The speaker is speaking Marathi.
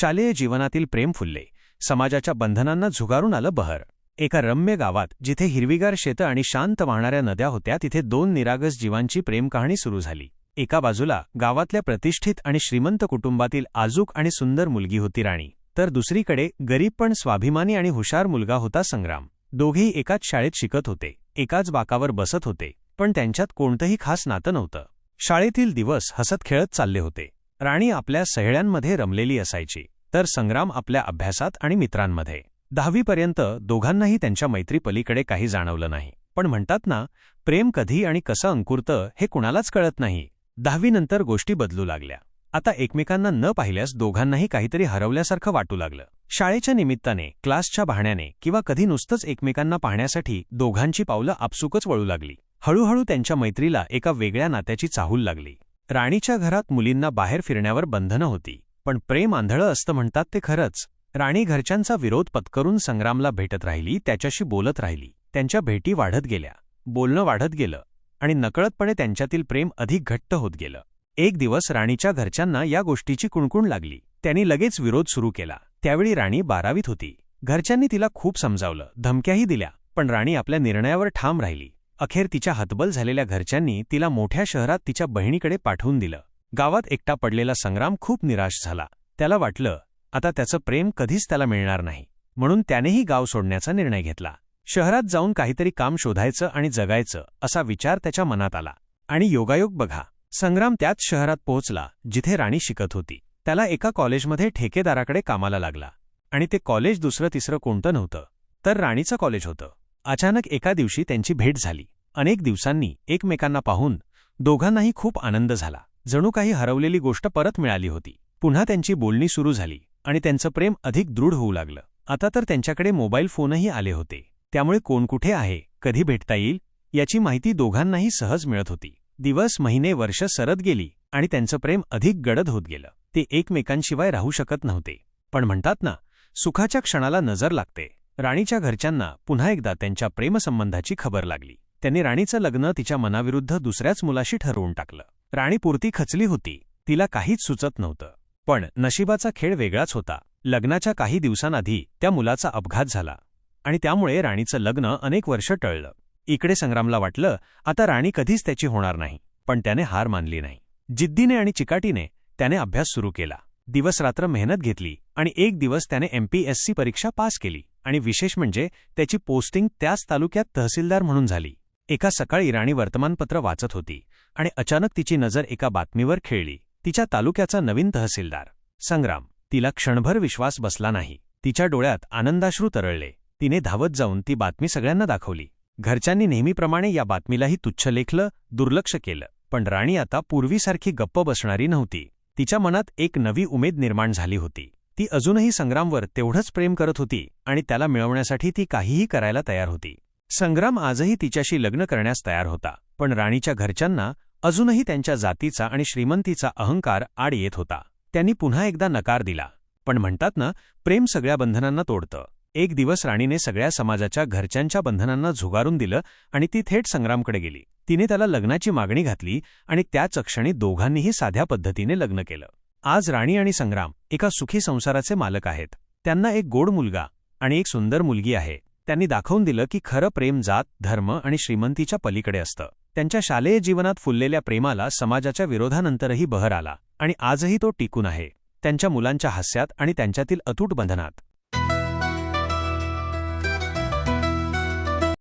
शालेय जीवनातील प्रेम फुलले. समाजाच्या बंधनांना झुगारून आलं बहर. एका रम्य गावात जिथे हिरवीगार शेतं आणि शांत वाहणाऱ्या नद्या होत्या तिथे दोन निरागस जीवांची प्रेमकहाणी सुरू झाली. एका बाजूला गावातल्या प्रतिष्ठित आणि श्रीमंत कुटुंबातील आजूक आणि सुंदर मुलगी होती राणी. तर दुसरीकडे गरीब पण स्वाभिमानी आणि हुशार मुलगा होता संग्राम. दोघेही एकाच शाळेत शिकत होते. एकाच बाकावर बसत होते. पण त्यांच्यात कोणतंही खास नातं नव्हतं. शाळेतील दिवस हसत खेळत चालले होते. राणी आपल्या सहेळ्यांमध्ये रमलेली असायची तर संग्राम आपल्या अभ्यासात आणि मित्रांमध्ये. दहावीपर्यंत दोघांनाही त्यांच्या मैत्रीपलीकडे काही जाणवलं नाही. पण म्हणतात ना प्रेम कधी आणि कसं अंकुरतं हे कुणालाच कळत नाही. दहावीनंतर गोष्टी बदलू लागल्या. आता एकमेकांना न पाहिल्यास दोघांनाही काहीतरी हरवल्यासारखं वाटू लागलं. शाळेच्या निमित्ताने क्लासच्या बहाण्याने किंवा कधी नुसतंच एकमेकांना पाहण्यासाठी दोघांची पावलं आपसुकच वळू लागली. हळूहळू त्यांच्या मैत्रीला एका वेगळ्या नात्याची चाहूल लागली. राणीच्या घरात मुलींना बाहेर फिरण्यावर बंधनं होती. पण प्रेम आंधळं असतं म्हणतात ते खरंच. राणी घरच्यांचा विरोध पत्करून संग्रामला भेटत राहिली त्याच्याशी बोलत राहिली. त्यांच्या भेटी वाढत गेल्या. बोलणं वाढत गेलं. आणि नकळतपणे त्यांच्यातील प्रेम अधिक घट्ट होत गेलं. एक दिवस राणीच्या घरच्यांना या गोष्टीची कुणकुण लागली. त्यांनी लगेच विरोध सुरू केला. त्यावेळी राणी बारावीत होती. घरच्यांनी तिला खूप समजावलं. धमक्याही दिल्या. पण राणी आपल्या निर्णयावर ठाम राहिली. अखेर तिच्या हतबल झालेल्या घरच्यांनी तिला मोठ्या शहरात तिच्या बहिणीकडे पाठवून दिलं. गावात एकटा पडलेला संग्राम खूप निराश झाला. त्याला वाटलं आता त्याचं प्रेम कधीच त्याला मिळणार नाही. म्हणून त्यानेही गाव सोडण्याचा निर्णय घेतला. शहरात जाऊन काहीतरी काम शोधायचं आणि जगायचं असा विचार त्याच्या मनात आला. आणि योगायोग बघा. संग्राम त्याच शहरात पोहोचला जिथे राणी शिकत होती. त्याला एका कॉलेजमध्ये ठेकेदाराकडे कामाला लागला. आणि ते कॉलेज दुसरं तिसरं कोणतं नव्हतं. तर राणीचं कॉलेज होतं. अचानक एका दिवशी त्यांची भेट झाली. अनेक दिवसांनी एकमेकांना पाहून दोघांनाही खूप आनंद झाला. जणू काही हरवलेली गोष्ट परत मिळाली होती. पुन्हा त्यांची बोलणी सुरू झाली आणि त्यांचं प्रेम अधिक दृढ होऊ लागलं. आता तर त्यांच्याकडे मोबाईल फोनही आले होते. त्यामुळे कोण कुठे आहे कधी भेटता येईल याची माहिती दोघांनाही सहज मिळत होती. दिवस महिने वर्ष सरत गेली आणि त्यांचं प्रेम अधिक गडद होत गेलं. ते एकमेकांशिवाय राहू शकत नव्हते. पण म्हणतात ना सुखाच्या क्षणाला नजर लागते. राणीच्या घरच्यांना पुन्हा एकदा त्यांच्या प्रेमसंबंधाची खबर लागली. त्यांनी राणीचं लग्न तिच्या मनाविरुद्ध दुसऱ्याच मुलाशी ठरवून टाकलं. राणी पुरती खचली होती. तिला काहीच सुचत नव्हतं. पण नशिबाचा खेळ वेगळाच होता. लग्नाच्या काही दिवसांआधी त्या मुलाचा अपघात झाला. आणि त्यामुळे राणीचं लग्न अनेक वर्ष टळलं. इकडे संग्रामला वाटलं आता राणी कधीच त्याची होणार नाही. पण त्याने हार मानली नाही. जिद्दीने आणि चिकाटीने त्याने अभ्यास सुरू केला. दिवसरात्र मेहनत घेतली आणि एक दिवस त्याने एमपीएससी परीक्षा पास केली. आणि विशेष म्हणजे त्याची पोस्टिंग त्याच तालुक्यात तहसीलदार म्हणून झाली. एका सकाळी राणी वर्तमानपत्र वाचत होती आणि अचानक तिची नजर एका बातमीवर खेळली. तिच्या तालुक्याचा नवीन तहसीलदार. संग्राम तिला क्षणभर विश्वास बसला नाही. तिच्या डोळ्यात आनंदाश्रू तरळले. तिने धावत जाऊन ती बातमी सगळ्यांना दाखवली. घरच्यांनी नेहमीप्रमाणे या बातमीलाही तुच्छ लेखलं दुर्लक्ष केलं. पण राणी आता पूर्वीसारखी गप्प बसणारी नव्हती. तिच्या मनात एक नवी उमेद निर्माण झाली होती. ती अजूनही संग्रामवर तेवढंच प्रेम करत होती आणि त्याला मिळवण्यासाठी ती काहीही करायला तयार होती. संग्राम आजही तिच्याशी लग्न करण्यास तयार होता पण राणीच्या घरच्यांना अजूनही त्यांच्या जातीचा आणि श्रीमंतीचा अहंकार आड येत होता. त्यांनी पुन्हा एकदा नकार दिला. पण म्हणतात ना प्रेम सगळ्या बंधनांना तोडतं. एक दिवस राणीने सगळ्या समाजाच्या घरच्यांच्या बंधनांना झुगारून दिलं आणि ती थेट संग्रामकडे गेली. तिने त्याला लग्नाची मागणी घातली आणि त्याच क्षणी दोघांनीही साध्या पद्धतीने लग्न केलं. आज राणी आणि संग्राम एका सुखी संसाराचे मालक आहेत. त्यांना एक गोड मुलगा आणि एक सुंदर मुलगी आहे. त्यांनी दाखवून दिलं की खरं प्रेम जात धर्म आणि श्रीमंतीच्या पलीकडे असतं. त्यांच्या शालेय जीवनात फुललेल्या प्रेमाला समाजाच्या विरोधानंतरही बहर आला आणि आजही तो टिकून आहे. त्यांच्या मुलांच्या हास्यात आणि त्यांच्यातील अतूट बंधनात